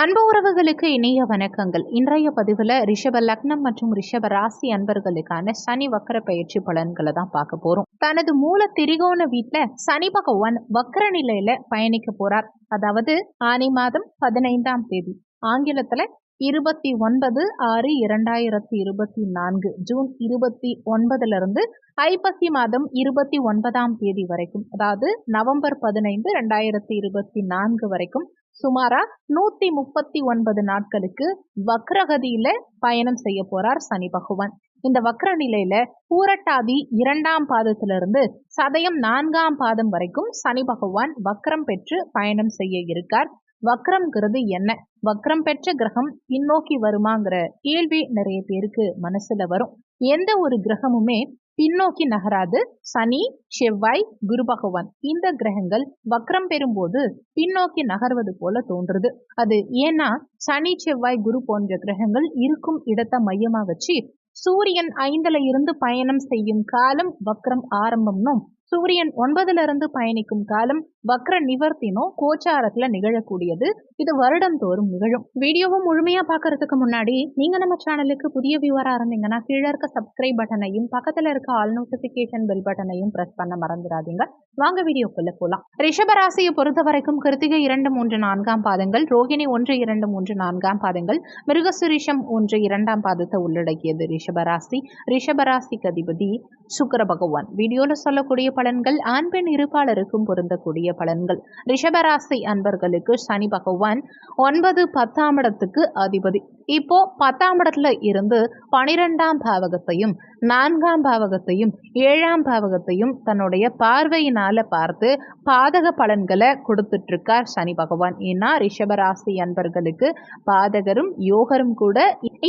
அன்பு உறவுகளுக்கு இணைய வணக்கங்கள். இன்றைய பதிவில் ரிஷப லக்னம் மற்றும் ரிஷப ராசி அன்பர்களுக்கான சனி வக்கர பயிற்சி பலன்களை தான் பார்க்க போறோம். தனது மூல திரிகோண வீட்டில் சனி பகவான் வக்கர நிலையில பயணிக்க போறார். அதாவது ஆனி மாதம் பதினைந்தாம் தேதி. ஆங்கிலத்துல இருபத்தி ஒன்பது ஆறு இரண்டாயிரத்தி இருபத்தி நான்கு ஜூன் இருபத்தி ஒன்பதுல இருந்து ஐப்பசி மாதம் இருபத்தி ஒன்பதாம் தேதி வரைக்கும் அதாவது நவம்பர் பதினைந்து ரெண்டாயிரத்தி இருபத்தி நான்கு வரைக்கும் சுமாரா நூத்தி முப்பத்தி ஒன்பது நாட்களுக்கு வக்ரகதியில பயணம் செய்ய போறார் சனி பகவான். இந்த வக்ர நிலையில பூரட்டாதி இரண்டாம் பாதத்திலிருந்து சதயம் நான்காம் பாதம் வரைக்கும் சனி பகவான் வக்ரம் பெற்று பயணம் செய்ய இருக்கார். வக்ரம்ங்கிறது என்ன? வக்ரம் பெற்ற கிரகம் பின்னோக்கி வருமாங்கிற கேள்வி நிறைய பேருக்கு மனசுல வரும். எந்த ஒரு கிரகமுமே பின்னோக்கி நகராது. சனி செவ்வாய் குரு பகவான். இந்த கிரகங்கள் வக்ரம் பெறும்போது பின்னோக்கி நகர்வது போல தோன்றுது. அது ஏன்னா சனி செவ்வாய் குரு போன்ற கிரகங்கள் இருக்கும் இடத்தை மையமாக வச்சு சூரியன் ஐந்துல இருந்து பயணம் செய்யும் காலம் வக்ரம் ஆரம்பம்னும் சூரியன் ஒன்பதுல இருந்து பயணிக்கும் காலம் வக்ர நிவர்த்தினோ கோச்சாரத்துல நிகழக்கூடியது. இது வருடம் தோறும் நிகழும். வீடியோவும் முழுமையா பாக்குறதுக்கு முன்னாடி நீங்க நம்ம சேனலுக்கு புதிய வியூவரா இருந்தீங்கன்னா கீழே இருக்க சப்ஸ்கிரைப் பட்டனையும் பக்கத்துல இருக்க ஆல் நோட்டிபிகேஷன் பெல் பட்டனையும் பிரஸ் பண்ண மறந்துடாதீங்க. வாங்க வீடியோக்குள்ள போலாம். ரிஷபராசியை பொறுத்த வரைக்கும் கிருத்திகை இரண்டு மூன்று நான்காம் பாதங்கள் ரோகிணி ஒன்று இரண்டு மூன்று நான்காம் பாதங்கள் மிருகசுரிஷம் ஒன்று இரண்டாம் பாதத்தை உள்ளடக்கியது ரிஷபராசி ரிஷபராசிக்கு அதிபதி சுக்கர பகவான். வீடியோல சொல்லக்கூடிய பலன்கள் ஆண் பெண் இருப்பாளருக்கும் பொருந்தக்கூடிய பலன்கள். ரிஷபராசி அன்பர்களுக்கு சனி பகவான் ஒன்பது பத்தாம் இடத்துக்கு அதிபதி. இப்போ பத்தாம் இடத்துல இருந்து பனிரெண்டாம் பாவகத்தையும் நான்காம் பாவகத்தையும் ஏழாம் பாவகத்தையும் தன்னுடைய பார்வையினால பார்த்து பாதக பலன்களை கொடுத்துட்டு இருக்கார் சனி பகவான். ஏன்னா ரிஷபராசி அன்பர்களுக்கு பாதகரும் யோகரும் கூட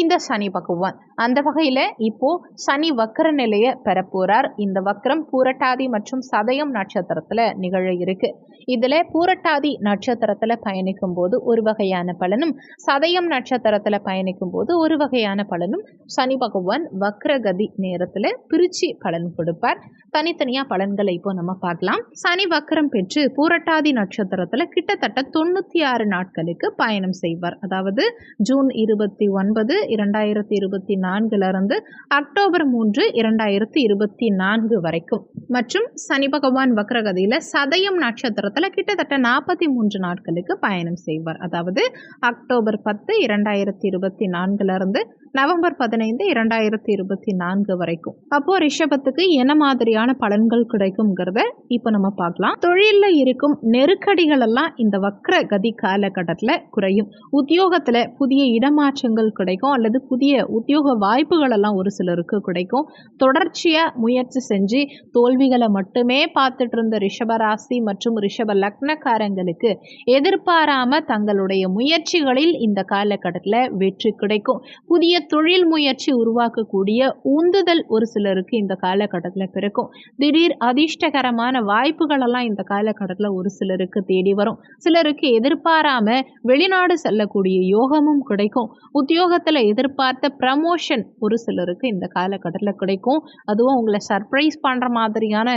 இந்த சனி பகவான். அந்த வகையில இப்போ சனி வக்கர நிலையை பெறப்போறார். இந்த வக்கரம் பூரட்டாதி மற்றும் சதயம் நட்சத்திரத்துல நிகழ இருக்கு. இதுல பூரட்டாதி நட்சத்திரத்துல பயணிக்கும் போது ஒரு வகையான பலனும் சதயம் நட்சத்திரத்துல பயணிக்கும் போது ஒரு வகையான பலனும் சனி பகவான் வக்ரகதி நேரத்துல பிரிச்சு பலன் கொடுப்பார். தனித்தனியா பலன்களை இப்போ நம்ம பார்க்கலாம். சனி வக்ரம் பெற்று பூரட்டாதி நட்சத்திரத்துல கிட்டத்தட்ட தொண்ணூத்தி ஆறு நாட்களுக்கு பயணம் செய்வார். அதாவது ஜூன் இருபத்தி ஒன்பது இரண்டாயிரத்தி இருபத்தி நான்குல இருந்து அக்டோபர் மூன்று இரண்டாயிரத்தி இருபத்தி நான்கு வரைக்கும். மற்றும் சனி பகவான் வக்ரகதியில சதயம் நட்சத்திரத்துல கிட்டத்தட்ட நாற்பத்தி மூன்று நாட்களுக்கு பயணம் செய்வார். அதாவது அக்டோபர் பத்து இரண்டாயிரத்தி இருபத்தி நான்குல இருந்து நவம்பர் பதினைந்து இரண்டாயிரத்தி இருபத்தி நான்கு வரைக்கும். அப்போ ரிஷபத்துக்கு என்ன மாதிரியான பலன்கள் கிடைக்கும்ங்கிறத இப்போ நம்ம பார்க்கலாம். தொழிலில் இருக்கும் நெருக்கடிகள் எல்லாம் இந்த வக்ர கதி காலகட்டத்தில் குறையும். உத்தியோகத்தில் புதிய இடமாற்றங்கள் கிடைக்கும் அல்லது புதிய உத்தியோக வாய்ப்புகள் எல்லாம் ஒரு சிலருக்கு கிடைக்கும். தொடர்ச்சியாக முயற்சி செஞ்சு தோல்விகளை மட்டுமே பார்த்துட்டு இருந்த ரிஷபராசி மற்றும் ரிஷப லக்னக்காரங்களுக்கு எதிர்பாராம தங்களுடைய முயற்சிகளில் இந்த காலகட்டத்தில் வெற்றி கிடைக்கும். புதிய தொழில் முயற்சி உருவாக்கக்கூடிய உந்துதல் ஒரு சிலருக்கு இந்த காலகட்டத்தில் பிறக்கும். திடீர் அதிர்ஷ்டகரமான வாய்ப்புகளெல்லாம் இந்த காலகட்டத்தில் ஒரு சிலருக்கு தேடி வரும். சிலருக்கு எதிர்பாராம வெளிநாடு செல்லக்கூடிய யோகமும் கிடைக்கும். உத்தியோகத்தில் எதிர்பார்த்த ப்ரமோஷன் ஒரு சிலருக்கு இந்த காலகட்டத்தில் கிடைக்கும். அதுவும் உங்களை சர்ப்ரைஸ் பண்ணுற மாதிரியான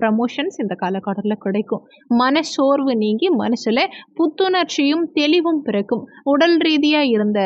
ப்ரமோஷன்ஸ் இந்த காலகட்டத்தில் கிடைக்கும். மன சோர்வு நீங்கி மனசில் புத்துணர்ச்சியும் தெளிவும் பிறக்கும். உடல் ரீதியாக இருந்த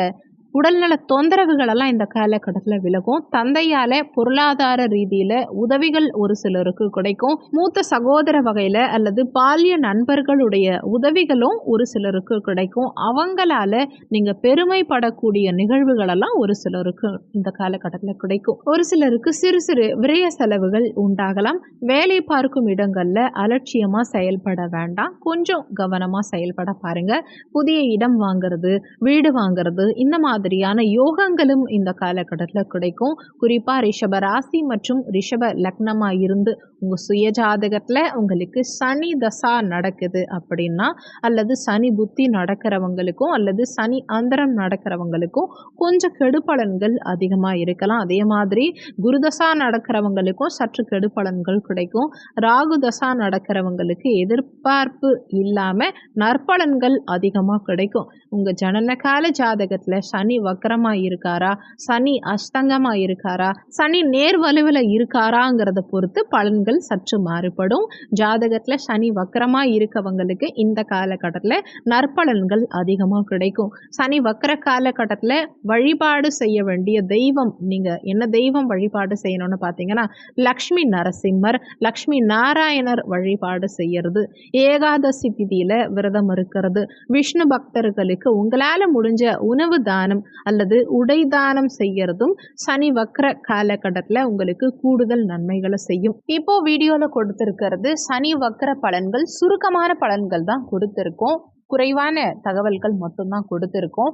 உடல்நல தொந்தரவுகளெல்லாம் இந்த காலகட்டத்தில் விலகும். தந்தையால் பொருளாதார ரீதியில் உதவிகள் ஒரு சிலருக்கு கிடைக்கும். மூத்த சகோதர வகையில் அல்லது பாலிய நண்பர்களுடைய உதவிகளும் ஒரு சிலருக்கு கிடைக்கும். அவங்களால நீங்கள் பெருமைப்படக்கூடிய நிகழ்வுகளெல்லாம் ஒரு சிலருக்கு இந்த காலகட்டத்தில் கிடைக்கும். ஒரு சிலருக்கு சிறு சிறு விரய செலவுகள் உண்டாகலாம். வேலை பார்க்கும் இடங்களில் அலட்சியமாக செயல்பட வேண்டாம். கொஞ்சம் கவனமாக செயல்பட பாருங்க. புதிய இடம் வாங்குறது வீடு வாங்குறது இந்த மாதிரி மாதிரியான யோகங்களும் இந்த காலகட்டத்தில் கிடைக்கும். குறிப்பாக ரிஷப ராசி மற்றும் ரிஷப லக்னமாக இருந்து உங்கள் சுய ஜாதகத்தில் உங்களுக்கு சனி தசா நடக்குது அப்படின்னா அல்லது சனி புத்தி நடக்கிறவங்களுக்கும் அல்லது சனி அந்தரம் நடக்கிறவங்களுக்கும் கொஞ்சம் கெடுபலன்கள் அதிகமாக இருக்கலாம். அதே மாதிரி குருதசா நடக்கிறவங்களுக்கும் சற்று கெடுபலன்கள் கிடைக்கும். ராகு தசா நடக்கிறவங்களுக்கு எதிர்பார்ப்பு இல்லாமல் நற்பலன்கள் அதிகமாக கிடைக்கும். உங்கள் ஜனனகால ஜாதகத்தில் சனி சனி வக்கரமா இருக்காரா சனி அஸ்தங்கமா இருக்காரா சனி நேர்வலுவில் இருக்காராங்கிறத பொறுத்து பலன்கள் சற்று மாறுபடும். ஜாதகத்தில் சனி வக்கரமா இருக்கவங்களுக்கு இந்த காலகட்டத்தில் நற்பலன்கள் அதிகமாக கிடைக்கும். சனி வக்கர காலகட்டத்தில் வழிபாடு செய்ய வேண்டிய தெய்வம் நீங்கள் என்ன தெய்வம் வழிபாடு செய்யணும்னு பார்த்தீங்கன்னா லக்ஷ்மி நரசிம்மர் லக்ஷ்மி நாராயணர் வழிபாடு செய்யறது. ஏகாதசி திதியில் விரதம் இருக்கிறது. விஷ்ணு பக்தர்களுக்கு உங்களால் முடிஞ்ச உணவு தானம் அல்லது உடை தானம் செய்யறதும் சனி வக்ர காலகட்டத்தில் உங்களுக்கு கூடுதல் நன்மைகளை செய்யும். இப்போ வீடியோவில் கொடுத்துருக்கிறது சனி வக்ர பலன்கள் சுருக்கமான பலன்கள் தான் கொடுத்துருக்கோம். குறைவான தகவல்கள் மட்டும்தான் கொடுத்துருக்கோம்.